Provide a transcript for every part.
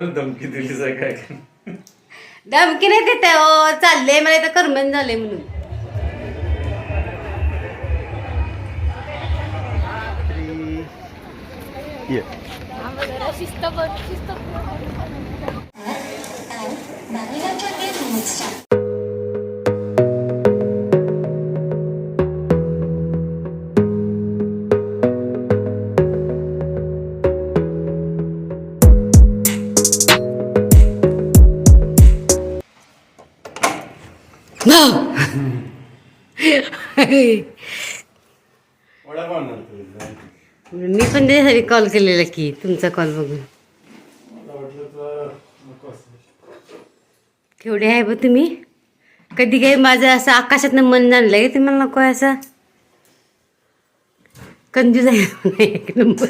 धमकी दिली काय? धमकी नाही देते ओ चालले मला इथं करमेन झाले म्हणून. आणणार तुला. मी पण त्याच्यासाठी कॉल केलेला की तुमचा कॉल बघून. केवढे आहे बघ तुम्ही? कधी काही माझं असं आकाशातनं मन जाणलं की तुम्हाला नको आहे असं? कंजूस आहे एक नंबर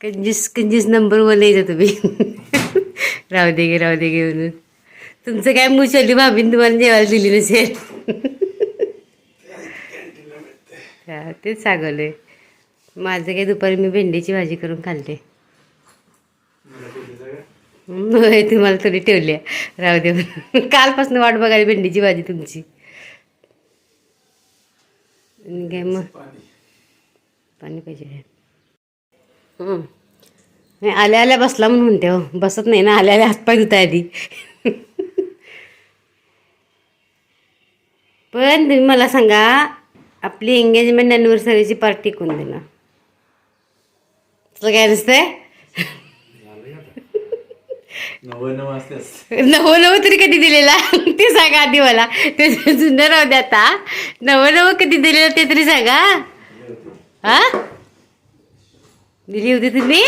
कंजूस कंजूस नंबर वन यायचा तुम्ही. राहू दे गे राहू दे गे म्हणून. तुमचं काय मुशली भाभीन तुम्हाला जेवायला दिली नसेल. तेच सांगवलंय. माझं काय दुपारी मी भेंडीची भाजी करून खाल्ली. होय तुम्हाला थोडी ठेवली राहू दे. कालपासून वाट बघायला भेंडीची भाजी तुमची. आणि काय मग? पाणी पाहिजे. नाही आल्या आल्या बसला म्हणून म्हणते हो. बसत नाही ना आल्या आल्या हातपाय धुता आधी. पण तुम्ही मला सांगा आपली एंगेजमेंट अॅनिव्हर्सरीची पार्टी कोण देणार? तुला काय नसतंय. नवं नवं तरी कधी दिलेला? ते सांगा आधी मला. ते जुनं राहू द्या आता. नवं नवं कधी दिलेलं ते तरी सांगा. हा? दिली होती तुम्ही?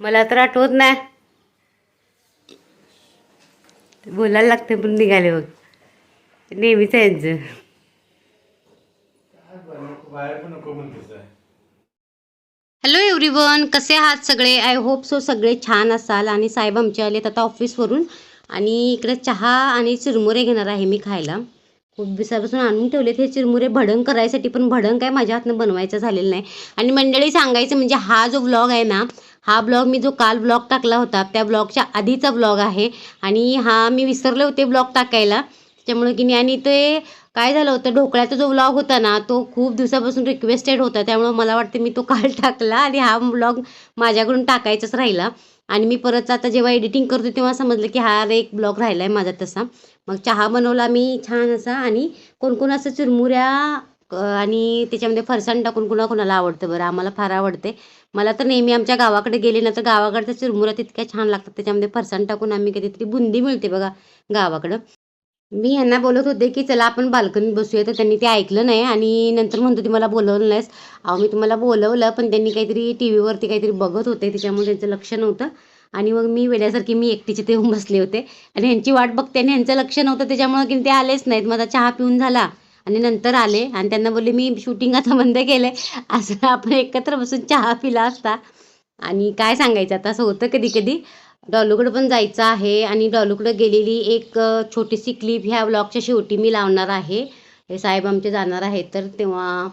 मला तर आठवत नाही. बोलायला लागते पण निघाले बघ. नेहमीच यांचं. हॅलो एव्हरीवन कसे आहात सगळे? आय होप सो सगळे छान असाल. आणि साहेब आमचे आलेत आता ऑफिसवरून आणि इकडे चहा आणि चिरमुरे घेणार आहे मी खायला. खूप दिवसापासून आणून ठेवलेत हे चिरमुरे. भडंग करायसाठी पण भडंग काय माझ्या हातनं बनवायचं झालेलं नाही. आणि मंडळी सांगायचं म्हणजे हा जो ब्लॉग आहे ना हा ब्लॉग मी जो काल ब्लॉग टाकला होता त्या ब्लॉगच्या आधीचा ब्लॉग आहे. आणि हा मी विसरले होते ब्लॉग टाकायला. त्याच्यामुळे की नाही आणि ते काय झालं होतं ढोकळ्याचा जो व्लॉग होता ना तो खूप दिवसापासून रिक्वेस्टेड होता. त्यामुळं मला वाटते मी तो काल टाकला आणि हा व्लॉग माझ्याकडून टाकायचाच राहिला. आणि मी परत आता जेव्हा एडिटिंग करतो तेव्हा समजलं की हा एक ब्लॉग राहिला आहे माझा तसा. मग चहा बनवला मी छान असा आणि कोणकोण असं चुरमुऱ्या आणि त्याच्यामध्ये फरसाण टाकून कुणा कुणाला आवडतं बरं आम्हाला फार आवडते. मला तर नेहमी आमच्या गावाकडे गेले ना तर गावाकडच्या चुरमुऱ्या तितक्या छान लागतात. त्याच्यामध्ये फरसाण टाकून आम्ही कधीतरी बुंदी मिळते बघा गावाकडं. मी ह्यांना बोलत होते की चला आपण बाल्कनीत बसूया. तर त्यांनी ते ऐकलं नाही आणि नंतर म्हणतो होती मला बोलवलं नाहीस. अहो मी तुम्हाला बोलवलं पण त्यांनी काहीतरी टी व्हीवरती काहीतरी बघत होते त्याच्यामुळे त्यांचं लक्ष नव्हतं. आणि मग मी वेड्यासारखी मी एकटीचे ते बसले होते. आणि ह्यांची वाट बघते आणि ह्यांचं लक्ष नव्हतं त्याच्यामुळे की ते आलेच नाहीत. माझा चहा पिऊन झाला आणि नंतर आले आणि त्यांना बोलले मी शूटिंग आता बंद केलं आहे असं आपण एकत्र बसून चहा पिला असता. आणि काय सांगायचं आता? असं होतं कधी कधी डॉलूकडं पण जायचं आहे आणि डॉलूकडं गेलेली एक छोटीशी क्लिप ह्या ब्लॉगच्या शेवटी मी लावणार आहे. हे साहेब आमचे जाणार आहेत तर तेव्हा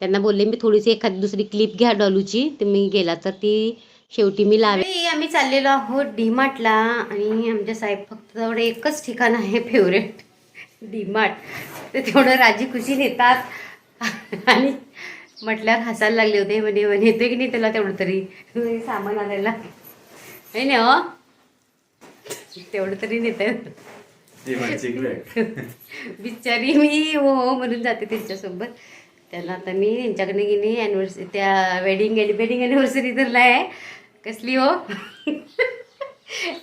त्यांना बोलले मी थोडीशी एखादी दुसरी क्लिप घ्या डॉलूची. तुम्ही गेला तर ती शेवटी मी लावे आम्ही चाललेलो आहोत डीमार्टला आणि आमच्या साहेब फक्त तेवढं एकच ठिकाण आहे फेवरेट डीमार्ट. तर तेवढं राजी खुशी नेतात आणि म्हटल्यावर हसायला लागले होते म्हणे म्हणे येते की नाही त्याला तेवढं तरी? सामान आणायला. नाही ना हो. तेवढं तरी नेता बॅग. बिचारी मी हो हो म्हणून जाते त्यांच्यासोबत. त्यांना आता मी त्यांच्याकडे गेली ॲनिव्हर्सरी त्या वेडिंग वेडिंग ॲनिव्हर्सरी तर नाही कसली हो?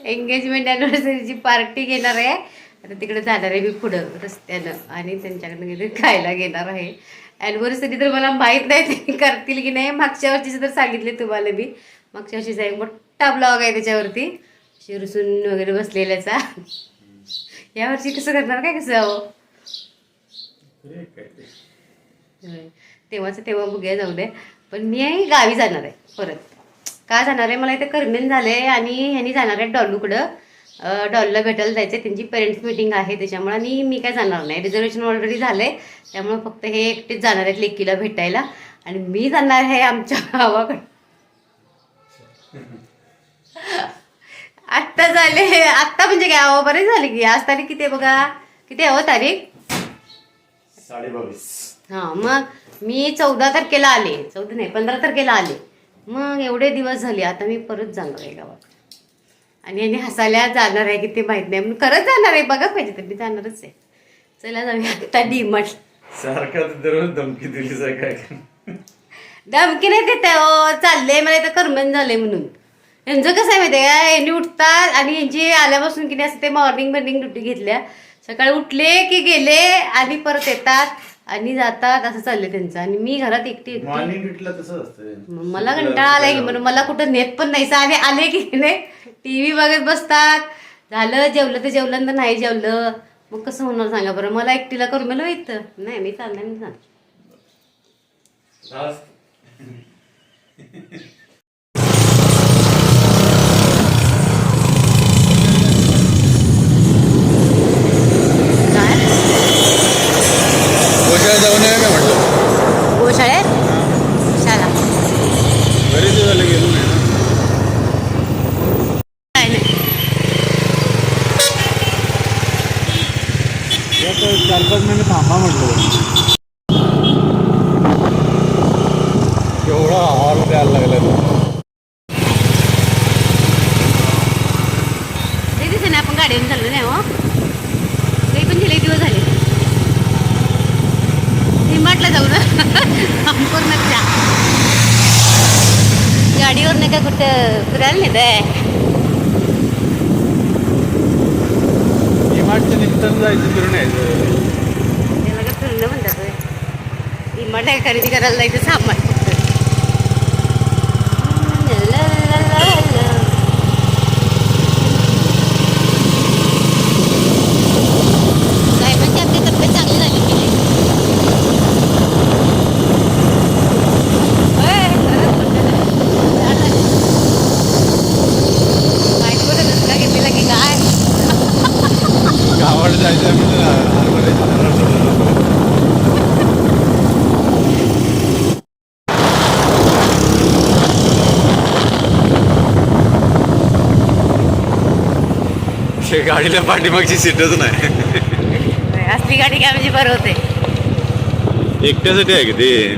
एंगेजमेंट ॲनिव्हर्सरीची पार्टी घेणार आहे. आता तिकडे जाणार आहे मी पुढं रस्त्यानं आणि त्यांच्याकडनं गेले खायला घेणार आहे. ॲनिव्हर्सरी तर मला माहीत नाही ते करतील की नाही. मागच्या वर्षीचं तर सांगितले तुम्हाला मी. मागच्या वर्षीचा एक मोठा ब्लॉग आहे त्याच्यावरती. शिरसून वगैरे बसलेल्याचा. यावर्षी कसं करणार काय कसं हे? होय. तेव्हाचं तेव्हा बघूया जाऊ दे. पण मी आहे गावी जाणार आहे परत. का जाणार आहे? मला इथे करमेन झालं आहे आणि ह्यांनी जाणार आहे डॉलूकडं. डॉलला भेटायला जायचं आहे त्यांची पेरेंट्स मिटिंग आहे त्याच्यामुळे आणि मी काय जाणार नाही. रिझर्वेशन ऑलरेडी झालं आहे त्यामुळे फक्त हे एकटेच जाणार आहेत लेकीला भेटायला. आणि मी जाणार आहे आमच्या गावाकडं. आले आत्ता म्हणजे काय? अहो बरेच झाले की. आज तारीख किती आहे बघा? किती आहे हो तारीख? साडे बावीस हा मग मी चौदा तारखेला आले. चौदा नाही पंधरा तारखेला आले. मग एवढे दिवस झाले. आता मी परत जाणार आहे गावात. आणि यांनी हसायला जाणार आहे की ते माहीत नाही. म्हणून खरंच जाणार आहे. बघा पाहिजे तर मी जाणारच आहे. चला जाऊया आता डीमार्ट. सारखा दररोज धमकी दिलीच आहे काय? धमकी नाही देत आहे हो. चाललंय. मला इथं करमन झालंय म्हणून. यांचं कसं आहे माहिती आहे का? यांनी उठतात आणि यांची आल्यापासून की नाही असं ते मॉर्निंग मॉर्निंग ड्युटी घेतल्या. सकाळी उठले की गेले आणि परत येतात आणि जातात असं चाललंय त्यांचं. आणि मी घरात एकटी मला कंटाळा आलाय की म्हणून मला कुठं नेत पण नाही आणि आले की नाही टी व्ही बघत बसतात. झालं जेवलं तर जेवलं तर नाही जेवलं. मग कसं होणार सांगा बरं? मला एकटीला करून मला येतं नाही मी चालणार मी जाणार रास. काय गोशाळा जाऊन आहे का म्हटलं गोशाळेत शाळा बरेच दिवस झाले गेलो नाही ना काय नाही चार पाच महिने थांबा म्हटलं केवढा हॉल द्यायला लागला लई दिवसाने आपण गाडीवरून चाललो नाही हो लई पण लई दिवस झाले डिमार्टला जाऊ ना संपूर्णच्या गाडीवर नाही का कुठं फिरायला नाही आहे डिमार्टच्या निमित्तानं जायचं फिरून यायचं त्याला काय फिरणं म्हणतात होय. डिमार्ट आहे खरेदी करायला जायचं सामान फक्त ला, ला, ला, ला. साहेबांची आपली तब्येत चांगली झाली की नाही? होय, खरंच म्हणते. झाड झाली. बायकोने दसरा घेतलेला की काय गावाला जायचं ते गाडीला पाठीमागची सीटच नाही. असली गाडी काय म्हणजे बरं होते? एकट्यासाठी आहे की ते?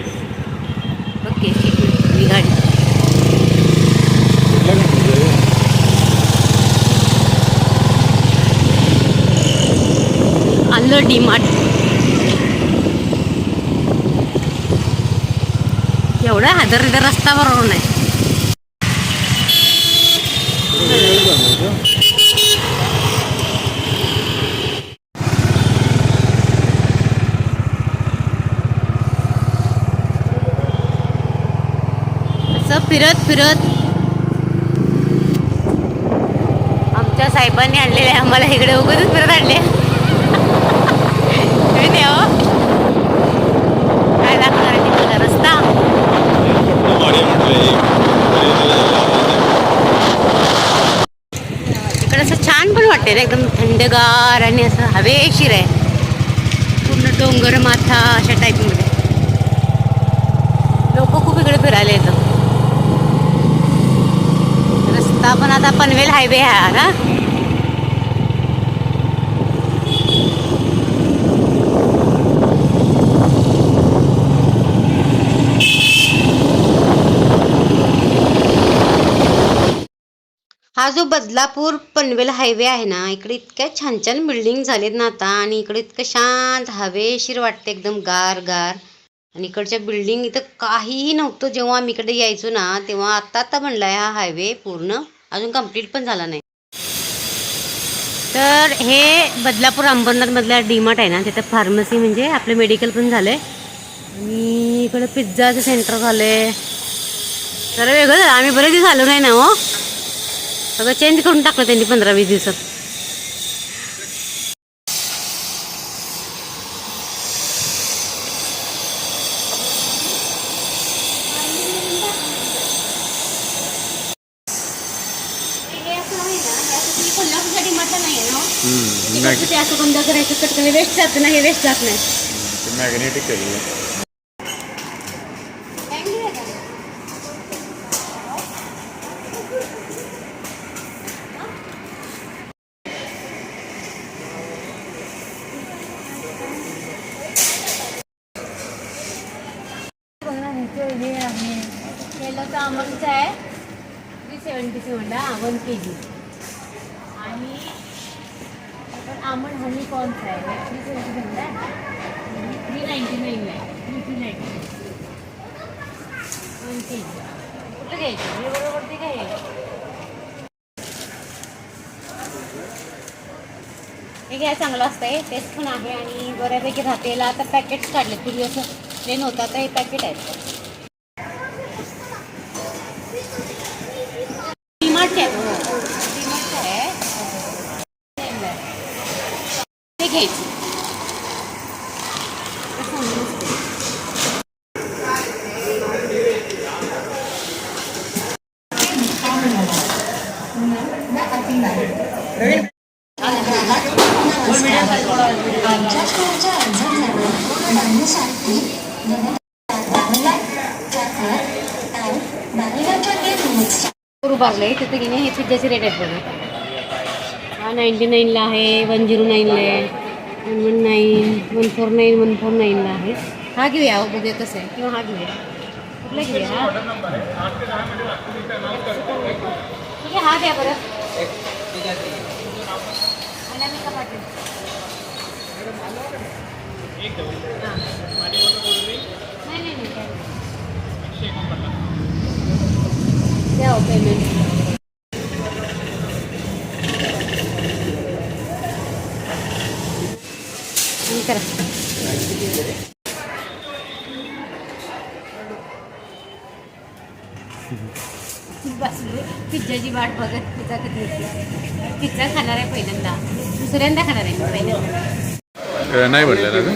ओके ही गाडी. आणलं डी मार्ट एवढा हादर रस्ता बरोबर नाही. असं फिरत फिरत आमच्या साहेबांनी आणलेले आम्हाला इकडे उगतच फिरत आणले. तुम्ही हो काय आहे रस्ता इकडे असं छान पण वाटते ना एकदम थंडगार आणि असं हवेशीर आहे. पूर्ण डोंगर माथा अशा टाईपमध्ये लोक खूप इकडे फिरायला येतात. रस्ता पण आता पनवेल हायवे हा ना? हा जो बदलापूर पनवेल हायवे आहे ना इकडे इतक्या छान छान बिल्डिंग झालेत ना आता आणि इकडे इतकं शांत हवेशीर वाटते एकदम गार गार आणि इकडच्या बिल्डिंग इथं काहीही नव्हतं जेव्हा आम्ही इकडे यायचो ना तेव्हा आत्ता आता आहे हा हायवे पूर्ण अजून कंप्लीट पण झाला नाही. तर हे बदलापूर अंबरनाथमधला डीमार्ट आहे ना तिथं फार्मसी म्हणजे आपलं मेडिकल पण झालंय. आणि इकडं पिझ्झाचं सेंटर झालंय. तर वेगळं झालं आम्ही बरेच दिवस आलो नाही ना हो. सगळं चेंज करून टाकलं त्यांनी पंधरा वीस दिवसात ते असं बंद करायचं कटकन वेस्ट जात नाही हे वेस्ट जात नाही मॅग्नेटिक केलेलं कोणचा आहे थ्री सोडा वन के जी आणि आपण आमंड हनी कॉर्न आहे. थ्री सेवन्टी म्हणला थ्री नाईन्टी नाईनला आहे. Three three ninety one K G कुठं घ्यायचं? हे बरोबर ते काय हे घ्या चांगलं असतं आहे टेस्ट पण आहे आणि बऱ्यापैकी राहते आता पॅकेट्स काढले पूर्वी असं प्लेन होतं आता हे पॅकेट आहेत डीमार्टचे आहेत हो डीमार्टचे आहे ते घ्यायची. ते तिथे की नाही हे पिझ्झाचे रेट आहेत बघा. हा नाईन्टी नाईनला आहे वन झिरो नाईनला आहे. One one nine one four nine one four नाईनला आहे. हा घेऊया हो, बघूया कसं आहे. किंवा हा घेऊया. कुठला घेऊया? हा ठीक आहे हा बरं. नाही नाही द्या हो पेमेंट आणि करा बसले पिझ्झाची वाट बघत पिझ्झा कधी येते? पिझ्झा खाणार आहे पहिल्यांदा. दुसऱ्यांदा खाणार आहे मी पहिल्यांदा. अ, नाही म्हटलं ना गं?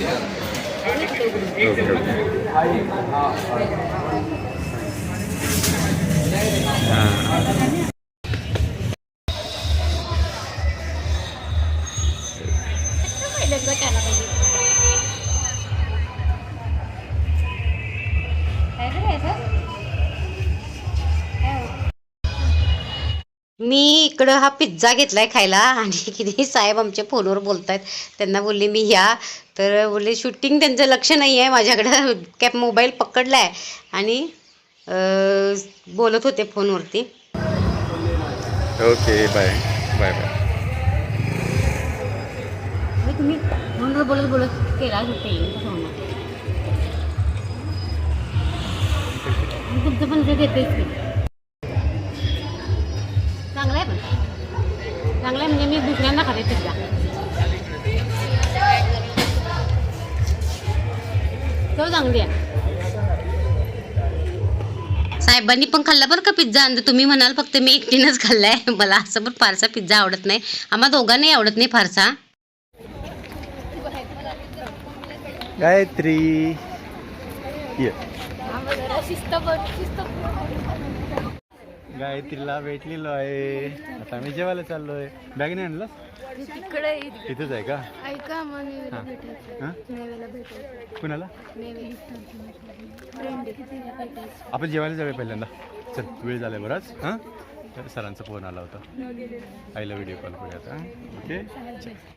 Okay okay. हां. इकडं हा पिझ्झा घेतलाय खायला. आणि किती साहेब आमच्या फोनवर बोलतायत. त्यांना बोलले मी या. तर बोलले शूटिंग त्यांचं लक्ष नाही आहे माझ्याकडं. Cap mobile पकडलाय. आणि अं, बोलत होते फोनवरती. Okay bye. Bye bye. तुम्ही फोनवर बोलत बोलत केला तुमचं पण ते देतेच चांगलं आहे म्हणजे मी दुसऱ्यांदा खाते पिझ्झा चव चांगली आहे. साहेबांनी पण खाल्ला बरं का पिझ्झा? आणि तुम्ही म्हणाल फक्त मी एकटीनंच खाल्लाय. मला असं पण फारसा पिझ्झा आवडत नाही. आम्हा दोघांनाही आवडत नाही फारसा. गायत्री. ये. गायत्रीला भेटलेलो आहे. आता आम्ही जेवायला चाललोय. बॅग नाही आणलं तिकडे इथेच आहे का? ऐका हां. हां? कुणाला? आपण जेवायला जाऊया पहिल्यांदा. चल वेळ झालाय बराच. हां? तर सरांचा फोन आला होता. आईला व्हिडिओ कॉल करूया आता. ओके